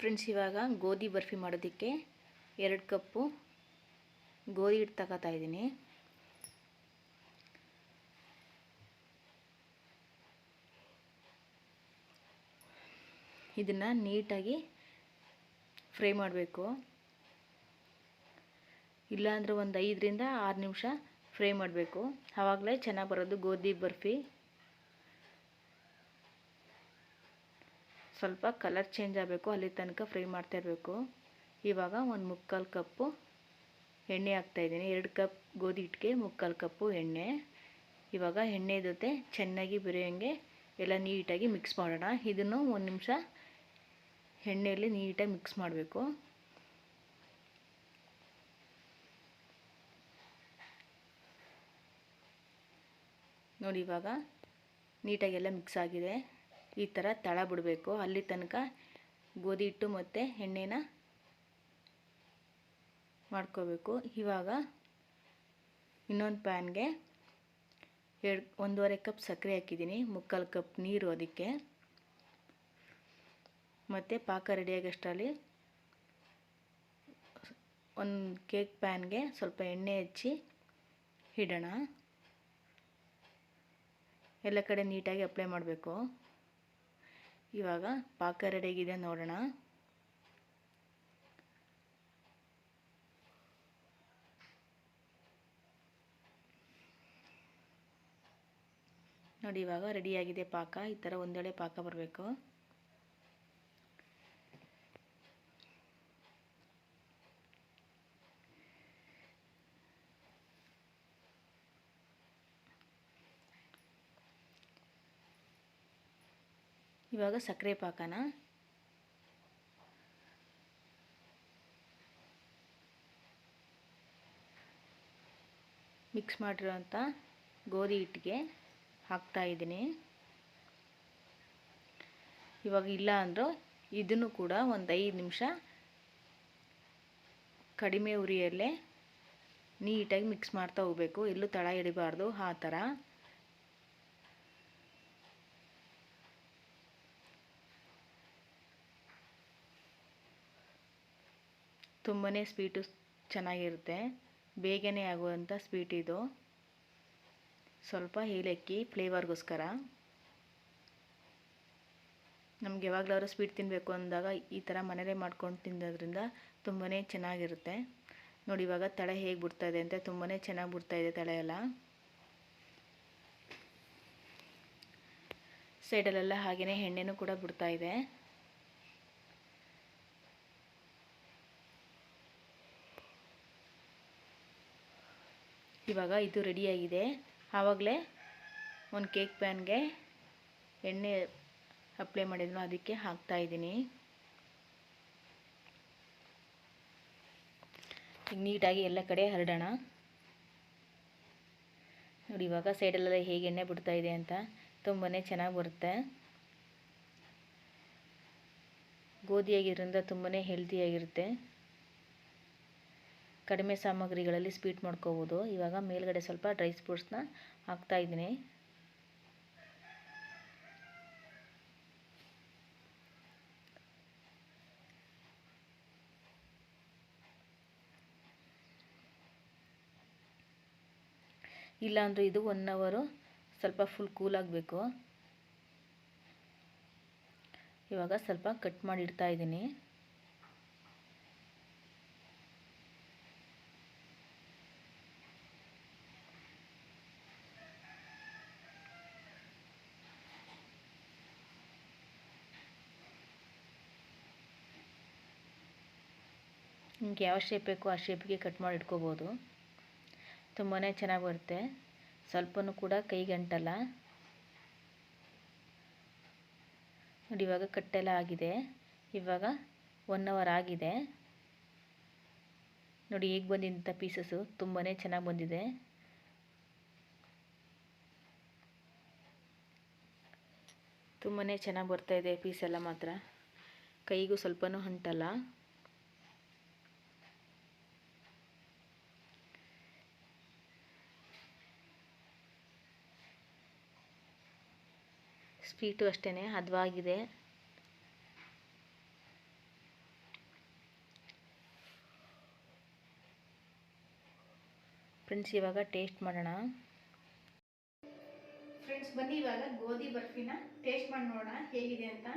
Friends ಇವಾಗ ಗೋಧಿ ಬರ್ಫಿ ಮಾಡೋದಕ್ಕೆ ಎರಡು ಕಪ್ಪು ಗೋಧಿ ಹಿಟ್ಟು ತಗೋತಾ ಇದ್ದೀನಿ. ಇದನ್ನು ನೀಟಾಗಿ ಫ್ರೈ ಮಾಡಬೇಕು. ಇಲ್ಲಾಂದರೆ ಒಂದು ಐದರಿಂದ ಆರು ನಿಮಿಷ ಫ್ರೈ ಮಾಡಬೇಕು. ಆವಾಗಲೇ ಚೆನ್ನಾಗಿ ಬರೋದು ಗೋಧಿ ಬರ್ಫಿ. ಸ್ವಲ್ಪ ಕಲರ್ ಚೇಂಜ್ ಆಗಬೇಕು, ಅಲ್ಲಿ ತನಕ ಫ್ರೈ ಮಾಡ್ತಾ ಇರಬೇಕು. ಇವಾಗ ಒಂದು ಮುಕ್ಕಾಲು ಕಪ್ಪು ಎಣ್ಣೆ ಹಾಕ್ತಾಯಿದ್ದೀನಿ ಎರಡು ಕಪ್ ಗೋಧಿ ಹಿಟ್ಟಿಗೆ, ಮುಕ್ಕಾಲು ಕಪ್ಪು ಎಣ್ಣೆ. ಇವಾಗ ಎಣ್ಣೆ ಜೊತೆ ಚೆನ್ನಾಗಿ ಬೆರೆಯೋಂಗೆ ಎಲ್ಲ ನೀಟಾಗಿ ಮಿಕ್ಸ್ ಮಾಡೋಣ. ಇದನ್ನು ಒಂದು ನಿಮಿಷ ಎಣ್ಣೆಯಲ್ಲಿ ನೀಟಾಗಿ ಮಿಕ್ಸ್ ಮಾಡಬೇಕು. ನೋಡಿ ಇವಾಗ ನೀಟಾಗೆಲ್ಲ ಮಿಕ್ಸ್ ಆಗಿದೆ. ಈ ಥರ ತಳ ಬಿಡಬೇಕು. ಅಲ್ಲಿ ತನಕ ಗೋಧಿ ಹಿಟ್ಟು ಮತ್ತು ಎಣ್ಣೆನ ಮಾಡ್ಕೋಬೇಕು. ಇವಾಗ ಇನ್ನೊಂದು ಪ್ಯಾನ್ಗೆ ಎರಡು, ಒಂದೂವರೆ ಕಪ್ ಸಕ್ಕರೆ ಹಾಕಿದ್ದೀನಿ. ಮುಕ್ಕಾಲು ಕಪ್ ನೀರು ಅದಕ್ಕೆ. ಮತ್ತು ಪಾಕ ರೆಡಿಯಾಗಷ್ಟರಲ್ಲಿ ಒಂದು ಕೇಕ್ ಪ್ಯಾನ್ಗೆ ಸ್ವಲ್ಪ ಎಣ್ಣೆ ಹಚ್ಚಿ ಇಡೋಣ. ಎಲ್ಲ ಕಡೆ ನೀಟಾಗಿ ಅಪ್ಲೈ ಮಾಡಬೇಕು. ಇವಾಗ ಪಾಕ ರೆಡಿಯಾಗಿದೆ ನೋಡೋಣ. ನೋಡಿ ಇವಾಗ ರೆಡಿಯಾಗಿದೆ ಪಾಕ. ಈ ಥರ ಒಂದೊಳ್ಳೆ ಪಾಕ ಬರಬೇಕು. ಇವಾಗ ಸಕ್ಕರೆ ಪಾಕನ. ಮಿಕ್ಸ್ ಮಾಡಿರೋಂಥ ಗೋಧಿ ಹಿಟ್ಟಿಗೆ ಹಾಕ್ತಾಯಿದ್ದೀನಿ ಇವಾಗ ಇಲ್ಲ ಅಂದರೂ ಇದನ್ನು ಕೂಡ ಒಂದು ಐದು ನಿಮಿಷ ಕಡಿಮೆ ಉರಿಯಲ್ಲೇ ನೀಟಾಗಿ ಮಿಕ್ಸ್ ಮಾಡ್ತಾ ಹೋಗಬೇಕು. ಎಲ್ಲೂ ತಳ ಹಿಡಿಬಾರ್ದು ಆ ಥರ. ತುಂಬಾ ಸ್ವೀಟು ಚೆನ್ನಾಗಿರುತ್ತೆ. ಬೇಗನೆ ಆಗುವಂಥ ಸ್ವೀಟ್ ಇದು. ಸ್ವಲ್ಪ ಏಲಕ್ಕಿ ಫ್ಲೇವರ್ಗೋಸ್ಕರ ನಮ್ಗೆ ಯಾವಾಗಲಾದ್ರು ಸ್ವೀಟ್ ತಿನ್ನಬೇಕು ಅಂದಾಗ ಈ ಥರ ಮನೆಯಲ್ಲೇ ಮಾಡ್ಕೊಂಡು ತಿನ್ನೋದ್ರಿಂದ ತುಂಬಾ ಚೆನ್ನಾಗಿರುತ್ತೆ. ನೋಡಿ ಇವಾಗ ತಳೆ ಹೇಗೆ ಬಿಡ್ತಾಯಿದೆ ಅಂತ ತುಂಬಾ ಚೆನ್ನಾಗಿ ಬಿಡ್ತಾಯಿದೆ ತಳೆ ಎಲ್ಲ. ಸೈಡಲ್ಲೆಲ್ಲ ಹಾಗೆಯೇ ಎಣ್ಣೆನೂ ಕೂಡ ಬಿಡ್ತಾಯಿದೆ. ಇವಾಗ ಇದು ರೆಡಿಯಾಗಿದೆ ಆವಾಗಲೇ ಒಂದು ಕೇಕ್ ಪ್ಯಾನ್ಗೆ ಎಣ್ಣೆ ಅಪ್ಲೈ ಮಾಡಿದ್ನೋ ಅದಕ್ಕೆ ಹಾಕ್ತಾಯಿದ್ದೀನಿ ಈಗ ನೀಟಾಗಿ ಎಲ್ಲ ಕಡೆ ಹರಡೋಣ. ನೋಡಿ, ಇವಾಗ ಸೈಡಲ್ಲೆಲ್ಲ ಹೇಗೆ ಎಣ್ಣೆ ಬಿಡ್ತಾ ಇದೆ ಅಂತ ತುಂಬಾ ಚೆನ್ನಾಗಿ ಬರುತ್ತೆ. ಗೋಧಿಯಾಗಿರೋದ್ರಿಂದ ತುಂಬಾ ಹೆಲ್ತಿಯಾಗಿರುತ್ತೆ ಕಡಿಮೆ ಸಾಮಗ್ರಿಗಳಲ್ಲಿ ಸ್ವೀಟ್ ಮಾಡ್ಕೋಬೋದು. ಇವಾಗ ಮೇಲ್ಗಡೆ ಸ್ವಲ್ಪ ಡ್ರೈ ಫ್ರೂಟ್ಸ್ನ ಹಾಕ್ತಾಯಿದ್ದೀನಿ ಇಲ್ಲಾಂದರೆ ಇದು ಒನ್ ಅವರು ಸ್ವಲ್ಪ ಫುಲ್ ಕೂಲ್ ಆಗಬೇಕು. ಇವಾಗ ಸ್ವಲ್ಪ ಕಟ್ ಮಾಡಿ ಇಡ್ತಾ ಇದ್ದೀನಿ. ನಿಮ್ಗೆ ಯಾವ ಶೇಪ್ ಬೇಕೋ ಆ ಶೇಪಿಗೆ ಕಟ್ ಮಾಡಿ ಇಟ್ಕೋಬೋದು. ತುಂಬಾ ಚೆನ್ನಾಗಿ ಬರುತ್ತೆ. ಸ್ವಲ್ಪನೂ ಕೂಡ ಕೈಗೆ ಅಂಟಲ್ಲ ನೋಡಿ, ಇವಾಗ ಕಟ್ಟೆಲ್ಲ ಆಗಿದೆ. ಇವಾಗ ಒನ್ ಅವರ್ ಆಗಿದೆ. ನೋಡಿ, ಈಗ ಬಂದಿದ್ದಂಥ ಪೀಸಸ್ಸು ತುಂಬಾ ಚೆನ್ನಾಗಿ ಬಂದಿದೆ. ತುಂಬಾ ಚೆನ್ನಾಗಿ ಬರ್ತಾಯಿದೆ ಪೀಸೆಲ್ಲ ಮಾತ್ರ. ಕೈಗೂ ಸ್ವಲ್ಪನೂ ಅಂಟಲ್ಲ ಸ್ವೀಟು ಅಷ್ಟೇನೆ, ಹದವಾಗಿದೆ. ಫ್ರೆಂಡ್ಸ್ ಇವಾಗ ಟೇಸ್ಟ್ ಮಾಡೋಣ. ಫ್ರೆಂಡ್ಸ್ ಬನ್ನಿ ಇವಾಗ ಗೋಧಿ ಬರ್ಫಿನ ಟೇಸ್ಟ್ ಮಾಡಿ ನೋಡೋಣ, ಹೇಗಿದೆ ಅಂತ.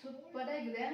ಸೂಪರ್ ಆಗಿದೆ.